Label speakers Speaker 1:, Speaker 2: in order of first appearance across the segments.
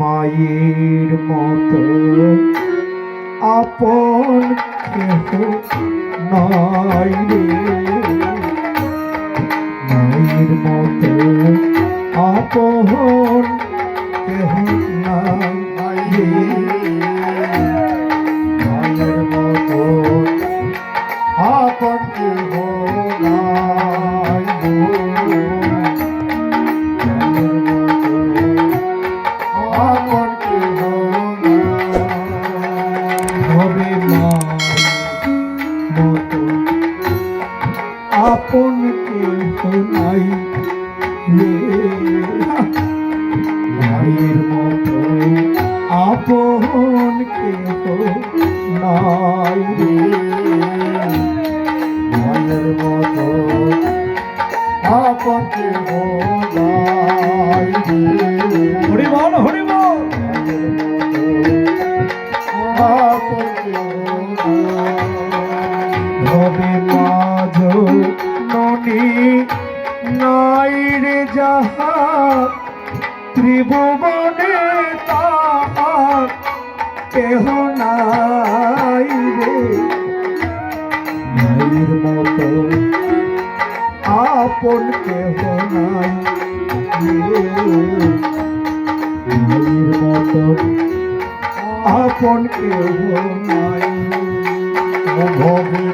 Speaker 1: মায়ের মতো। আপন কেহ নাই রে। মায়ের মতো আপন কেহ
Speaker 2: মতো। আপন কেহ নাই
Speaker 1: রে মায়ের মতো আপন কেহ নাই রে
Speaker 2: মায়ের মতো আপন কেহ
Speaker 1: ত্রিভুবনে কেহ নাই রে। আপন কেহ নাই মায়ের মতো আপন কেহ নাই।
Speaker 2: ভবে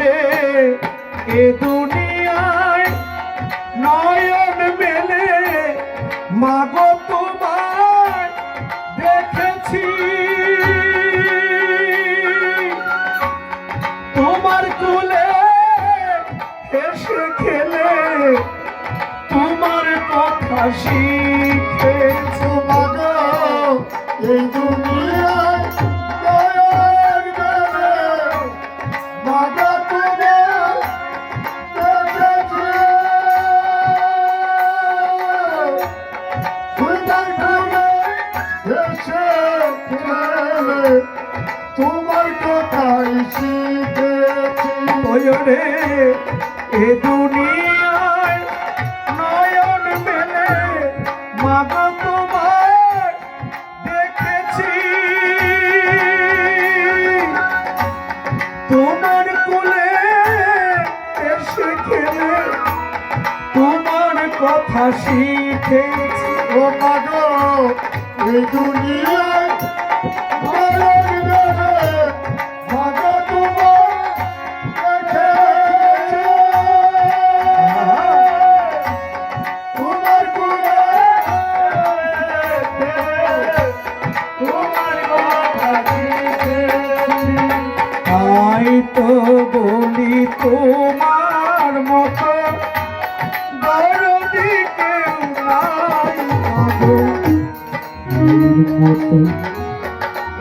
Speaker 2: রে
Speaker 1: এ দুনিয়ায় নয়ন মেলে। মাগো তোমায় দেখেছি। তোমার কুলে এসে খেলে, তোমার কথা শিখেছি
Speaker 2: মাগো। এই
Speaker 1: ওরে এ দুনিয়ায় নয়ন মেলে। মাগো দেখেছি। তোমার খেলে, তোমার কথা শিখেছি।
Speaker 2: ও মাগো দুনিয়ায়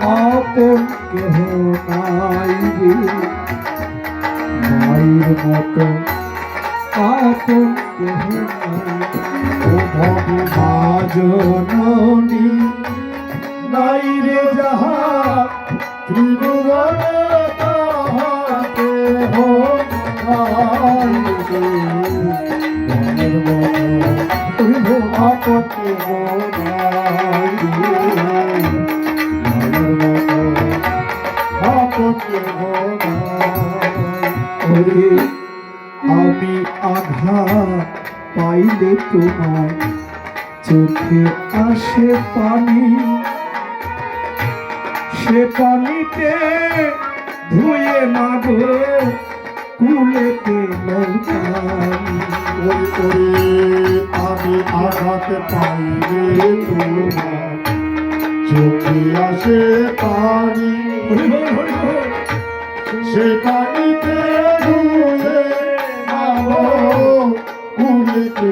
Speaker 1: আপন কেহ নাই রে। মায়ের মতো আপন কেহ নাই রে। যাহা
Speaker 2: ত্রিভুবনে
Speaker 1: তোমার চোখে আসে পানি। সে পানিতে ধুয়ে মাগো কুলেতে
Speaker 2: করে আমি আঘাত পাইলে তোমার চোখে আসে পানি। সে পানিতে ধুয়ে মাগো কুলিতে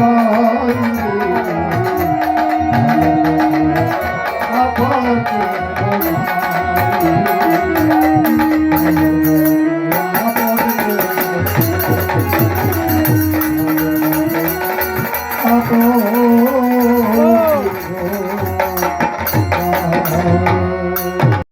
Speaker 2: কাহা